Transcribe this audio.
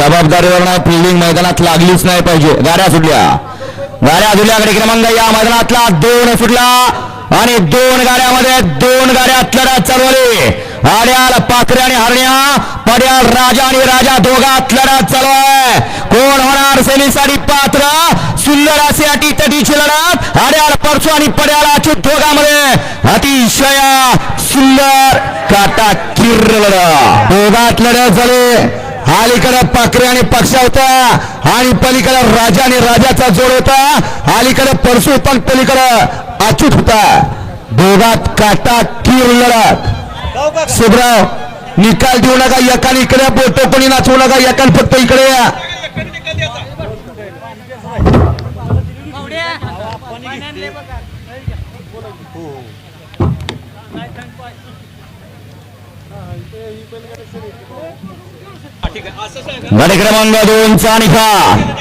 जबाबदारीवर fielding मैदानात लागलीच नाही पाहिजे. गाड्या सुटल्या गाड्या सुटल्याकडे क्रमांक या मैदानातला. दोन सुटला आणि दोन गाड्यामध्ये दोन गाड्यात लढत चालवली आड्याल पाखरे आणि हरण्या पड्याल राजा आणि राजा दोघात लढत चालू आहे कोण होणार सेमीसाठी पात्र? सुंदर अशी अटी तटीची लढत. आड्याल परसू आणि पड्याल अचूक दोघांमध्ये अतिशय सुंदर काटा किर्र लढत. दोघात लढत झाले. अलीकडे पाखरे आणि पक्षा होता आणि पलीकडे राजा आणि राजाचा जोड होता. अलीकडे परशु पण पलीकडे अचूक होता. दोघात काटा किर लढत. सुब्राव निकाल देऊ नका एकान इकडे बोट कोणी नाचवू नका एकान फक्त इकडे या. गाडी क्रमांक दोनचा निकाल